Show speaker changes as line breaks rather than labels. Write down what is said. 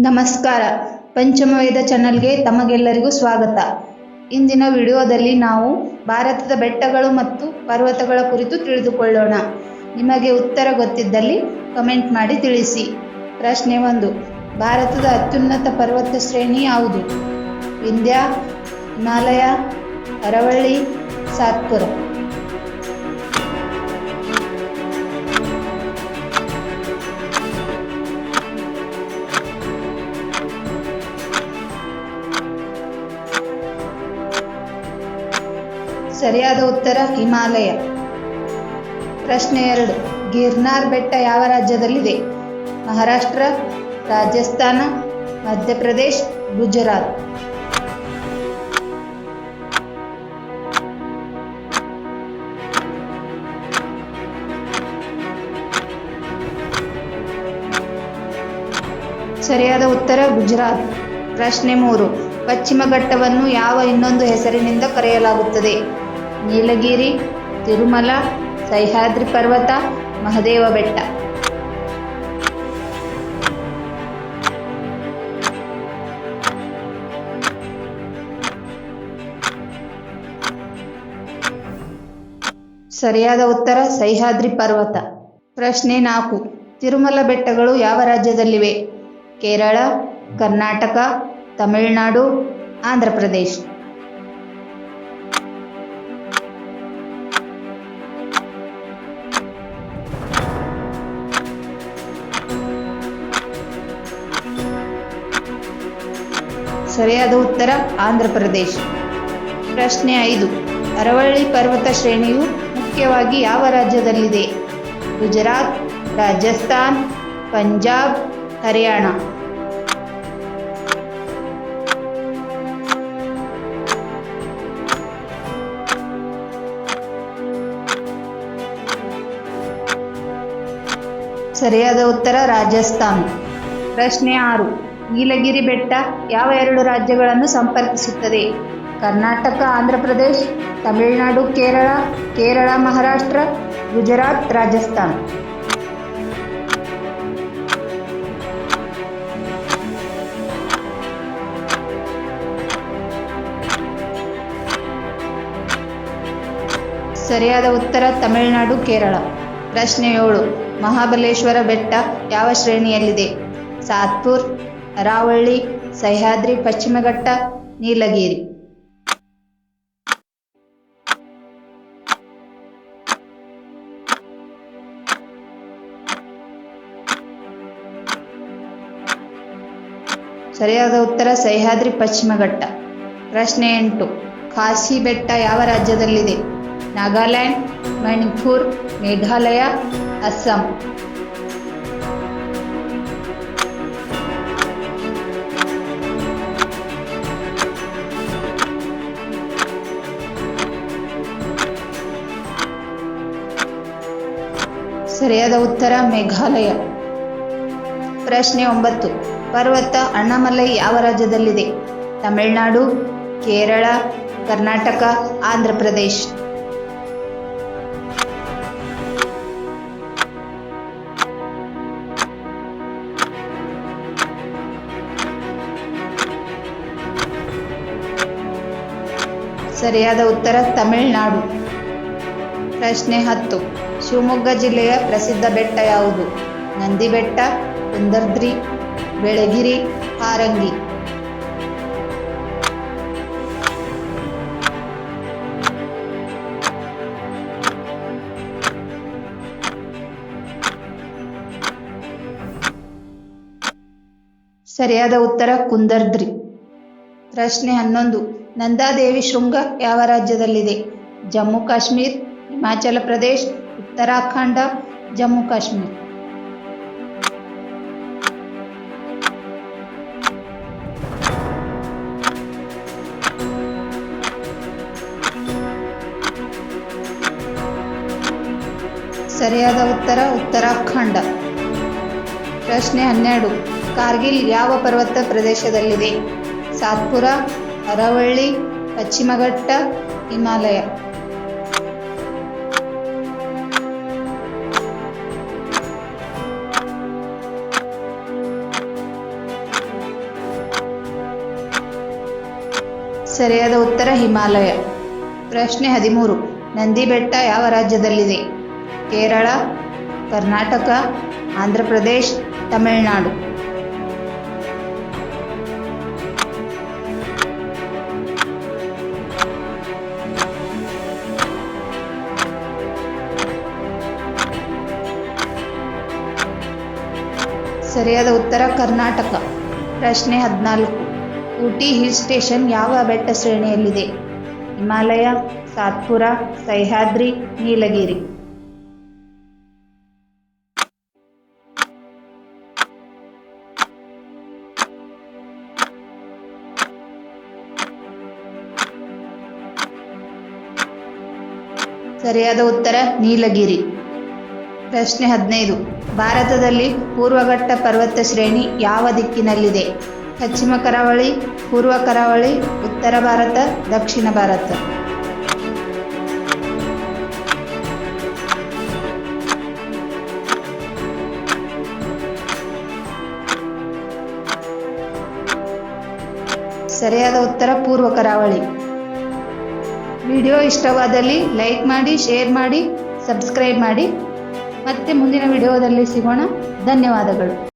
ನಮಸ್ಕಾರ. ಪಂಚಮವೇದ ಚಾನಲ್ಗೆ ತಮಗೆಲ್ಲರಿಗೂ ಸ್ವಾಗತ. ಇಂದಿನ ವಿಡಿಯೋದಲ್ಲಿ ನಾವು ಭಾರತದ ಬೆಟ್ಟಗಳು ಮತ್ತು ಪರ್ವತಗಳ ಕುರಿತು ತಿಳಿದುಕೊಳ್ಳೋಣ. ನಿಮಗೆ ಉತ್ತರ ಗೊತ್ತಿದ್ದಲ್ಲಿ ಕಮೆಂಟ್ ಮಾಡಿ ತಿಳಿಸಿ. ಪ್ರಶ್ನೆ ಒಂದು, ಭಾರತದ ಅತ್ಯುನ್ನತ ಪರ್ವತ ಶ್ರೇಣಿ ಯಾವುದು? ವಿಂಧ್ಯ, ಹಿಮಾಲಯ, ಅರವಳ್ಳಿ, ಸಾತ್ಪುರ. ಸರಿಯಾದ ಉತ್ತರ ಹಿಮಾಲಯ. ಪ್ರಶ್ನೆ ಎರಡು. ಗಿರ್ನಾರ್ ಬೆಟ್ಟ ಯಾವ ರಾಜ್ಯದಲ್ಲಿದೆ? ಮಹಾರಾಷ್ಟ್ರ, ರಾಜಸ್ಥಾನ, ಮಧ್ಯಪ್ರದೇಶ್, ಗುಜರಾತ್. ಸರಿಯಾದ ಉತ್ತರ ಗುಜರಾತ್. ಪ್ರಶ್ನೆ ಮೂರು. ಪಶ್ಚಿಮ ಘಟ್ಟವನ್ನು ಯಾವ ಇನ್ನೊಂದು ಹೆಸರಿನಿಂದ ಕರೆಯಲಾಗುತ್ತದೆ? ನೀಲಗಿರಿ, ತಿರುಮಲ, ಸಹ್ಯಾದ್ರಿ ಪರ್ವತ, ಮಹದೇವ ಬೆಟ್ಟ. ಸರಿಯಾದ ಉತ್ತರ ಸಹ್ಯಾದ್ರಿ ಪರ್ವತ. ಪ್ರಶ್ನೆ ನಾಲ್ಕು. ತಿರುಮಲ ಬೆಟ್ಟಗಳು ಯಾವ ರಾಜ್ಯದಲ್ಲಿವೆ? ಕೇರಳ, ಕರ್ನಾಟಕ, ತಮಿಳುನಾಡು, ಆಂಧ್ರ ಪ್ರದೇಶ್. ಸರಿಯಾದ ಉತ್ತರ ಆಂಧ್ರ ಪ್ರದೇಶ. ಪ್ರಶ್ನೆ ಐದು. ಅರವಳ್ಳಿ ಪರ್ವತ ಶ್ರೇಣಿಯು ಮುಖ್ಯವಾಗಿ ಯಾವ ರಾಜ್ಯದಲ್ಲಿದೆ? ಗುಜರಾತ್, ರಾಜಸ್ಥಾನ್, ಪಂಜಾಬ್, ಹರಿಯಾಣ. ಸರಿಯಾದ ಉತ್ತರ ರಾಜಸ್ಥಾನ್. ಪ್ರಶ್ನೆ ಆರು. ನೀಲಗಿರಿ ಬೆಟ್ಟ ಯಾವ ಎರಡು ರಾಜ್ಯಗಳನ್ನು ಸಂಪರ್ಕಿಸುತ್ತದೆ? ಕರ್ನಾಟಕ, ಆಂಧ್ರ ಪ್ರದೇಶ್, ತಮಿಳುನಾಡು, ಕೇರಳ ಕೇರಳ, ಮಹಾರಾಷ್ಟ್ರ, ಗುಜರಾತ್, ರಾಜಸ್ಥಾನ್. ಸರಿಯಾದ ಉತ್ತರ ತಮಿಳುನಾಡು, ಕೇರಳ. ಪ್ರಶ್ನೆ ಏಳು, ಮಹಾಬಲೇಶ್ವರ ಬೆಟ್ಟ ಯಾವ ಶ್ರೇಣಿಯಲ್ಲಿದೆ? ಸಾತ್ಪುರ್ ಅರಾವಳ್ಳಿ ಸಹ್ಯಾದ್ರಿ, ಪಶ್ಚಿಮಘಟ್ಟ, ನೀಲಗಿರಿ. ಸರಿಯಾದ ಉತ್ತರ, ಸಹ್ಯಾದ್ರಿ ಪಶ್ಚಿಮ ಘಟ್ಟ ಪ್ರಶ್ನೆ ಎಂಟು. ಕಾಶಿ ಬೆಟ್ಟ ಯಾವ ರಾಜ್ಯದಲ್ಲಿದೆ? ನಾಗಾಲ್ಯಾಂಡ್, ಮಣಿಪುರ್, ಮೇಘಾಲಯ, ಅಸ್ಸಾಂ. ಸರಿಯಾದ ಉತ್ತರ ಮೇಘಾಲಯ. ಪ್ರಶ್ನೆ ಒಂಬತ್ತು. ಪರ್ವತ ಅಣ್ಣಾಮಲೈ ಯಾವ ರಾಜ್ಯದಲ್ಲಿದೆ? ತಮಿಳುನಾಡು, ಕೇರಳ, ಕರ್ನಾಟಕ, ಆಂಧ್ರ ಪ್ರದೇಶ್. ಸರಿಯಾದ ಉತ್ತರ ತಮಿಳುನಾಡು. ಪ್ರಶ್ನೆ ಹತ್ತು. ಶಿವಮೊಗ್ಗ ಜಿಲ್ಲೆಯ ಪ್ರಸಿದ್ಧ ಬೆಟ್ಟ ಯಾವುದು? ನಂದಿ ಬೆಟ್ಟ ಕುಂದರ್ದ್ರಿ, ಬೆಳಗಿರಿ, ಹಾರಂಗಿ. ಸರಿಯಾದ ಉತ್ತರ ಕುಂದರ್ದ್ರಿ. ಪ್ರಶ್ನೆ ಹನ್ನೊಂದು. ನಂದಾದೇವಿ ಶೃಂಗ ಯಾವ ರಾಜ್ಯದಲ್ಲಿದೆ? ಜಮ್ಮು ಕಾಶ್ಮೀರ್, ಹಿಮಾಚಲ ಪ್ರದೇಶ್ ಉತ್ತರಾಖಂಡ, ಜಮ್ಮು ಕಾಶ್ಮೀರ. ಸರಿಯಾದ ಉತ್ತರ ಉತ್ತರಾಖಂಡ. ಪ್ರಶ್ನೆ ಹನ್ನೆರಡು. ಕಾರ್ಗಿಲ್ ಯಾವ ಪರ್ವತ ಪ್ರದೇಶದಲ್ಲಿದೆ? ಸಾತ್ಪುರ, ಅರವಳ್ಳಿ, ಪಶ್ಚಿಮಘಟ್ಟ, ಹಿಮಾಲಯ. ಸರಿಯಾದ ಉತ್ತರ ಹಿಮಾಲಯ. ಪ್ರಶ್ನೆ ಹದಿಮೂರು. ನಂದಿ ಬೆಟ್ಟ ಯಾವ ರಾಜ್ಯದಲ್ಲಿದೆ? ಕೇರಳ, ಕರ್ನಾಟಕ, ಆಂಧ್ರ ಪ್ರದೇಶ್, ತಮಿಳುನಾಡು. ಸರಿಯಾದ ಉತ್ತರ ಕರ್ನಾಟಕ. ಪ್ರಶ್ನೆ ಹದಿನಾಲ್ಕು. ಊಟಿ ಹಿಲ್ ಸ್ಟೇಷನ್ ಯಾವ ಬೆಟ್ಟ ಶ್ರೇಣಿಯಲ್ಲಿದೆ? ಹಿಮಾಲಯ, ಸಾತ್ಪುರ, ಸಹ್ಯಾದ್ರಿ, ನೀಲಗಿರಿ. ಸರಿಯಾದ ಉತ್ತರ ನೀಲಗಿರಿ. ಪ್ರಶ್ನೆ ಹದಿನೈದು. ಭಾರತದಲ್ಲಿ ಪೂರ್ವಘಟ್ಟ ಪರ್ವತ ಶ್ರೇಣಿ ಯಾವ ದಿಕ್ಕಿನಲ್ಲಿದೆ? ಪಶ್ಚಿಮ ಕರಾವಳಿ, ಪೂರ್ವ ಕರಾವಳಿ, ಉತ್ತರ ಭಾರತ, ದಕ್ಷಿಣ ಭಾರತ. ಸರಿಯಾದ ಉತ್ತರ, ಪೂರ್ವ ಕರಾವಳಿ. ವಿಡಿಯೋ ಇಷ್ಟವಾದಲ್ಲಿ ಲೈಕ್ ಮಾಡಿ, ಶೇರ್ ಮಾಡಿ, ಸಬ್ಸ್ಕ್ರೈಬ್ ಮಾಡಿ. ಮತ್ತೆ ಮುಂದಿನ ವಿಡಿಯೋದಲ್ಲಿ ಸಿಗೋಣ. ಧನ್ಯವಾದಗಳು.